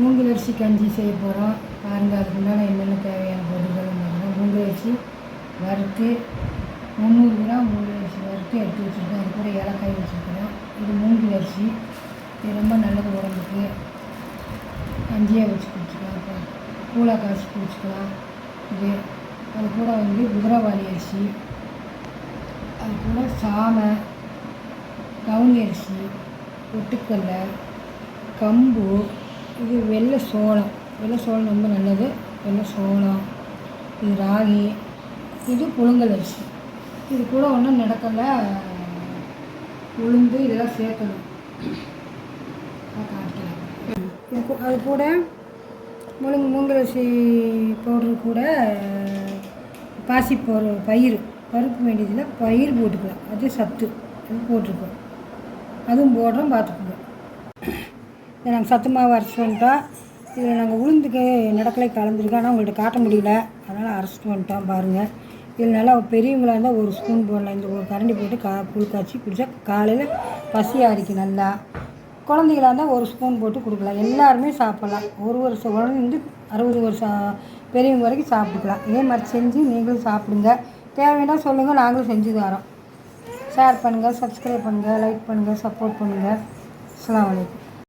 மூங்கில் அரிசி கஞ்சி செய்ய போகிறோம் பாருங்கள் அதுக்கு உண்டான என்னென்ன தேவையான பொருட்கள் பாருங்கள் மூங்கில் அரிசி வறுத்து முந்நூறு கிராம் மூங்கில் அரிசி வறுத்து எடுத்து வச்சுருக்கோம். அது கூட ஏலக்காய் வச்சுருக்கிறோம். இது மூங்கில் அரிசி. இது ரொம்ப நல்லது உடம்புக்கு. கஞ்சியாக வச்சு குடிச்சிக்கலாம். அப்புறம் கூழா காய்ச்சி குடிச்சிக்கலாம். இது அது கூட வந்து குதிரவாளி அரிசி. அது கூட சாமை கவுனி அரிசி ஒட்டுக்கல்லை கம்பு இது வெள்ளை சோளம். வெள்ளை சோளம் ரொம்ப நல்லது. வெள்ளை சோளம் இது ராகி இது புழுங்கல் அரிசி. இது கூட ஒன்றும் நடக்கலை. உளுந்து இதெல்லாம் சேர்க்கணும். இது அது கூட முழுங்கு மூங்கலரிசி பவுட்ரு கூட பாசி பயிறு. பயிர் பருப்பு வேண்டியதில் பயிர் போட்டுக்கலாம். அது சத்து. அது போட்டிருக்கோம். அதுவும் போடுறோம் பார்த்துக்கோங்க. இதை நாங்கள் சத்து மாவு அரைச்சிட்டு வந்துட்டோம் இதில் நாங்கள் உளுந்துக்கு நடக்கலை கலந்துருக்கோம் ஆனால் உங்கள்கிட்ட காட்ட முடியல. அதனால் அரைச்சிட்டு வந்துட்டோம் பாருங்கள் இதில் நல்லா பெரியவங்களாக இருந்தால் ஒரு ஸ்பூன் போடலாம். இந்த ஒரு கரண்டி போட்டு கா புல் காய்ச்சி குடித்தா காலையில் பசி ஆறிக்கும் நல்லா. குழந்தைகளாக இருந்தால் ஒரு ஸ்பூன் போட்டு கொடுக்கலாம். எல்லாருமே சாப்பிட்லாம். ஒரு வருஷம் குழந்தைந்து அறுபது வருஷம் பெரியவங்க வரைக்கும் சாப்பிட்டுக்கலாம். இதே மாதிரி செஞ்சு நீங்களும் சாப்பிடுங்க. தேவைன்னா சொல்லுங்கள் நாங்களும் செஞ்சு தரோம். ஷேர் பண்ணுங்கள் சப்ஸ்கிரைப் பண்ணுங்கள் லைக் பண்ணுங்கள் சப்போர்ட் பண்ணுங்கள் அஸ்லாம் வலைக்கம்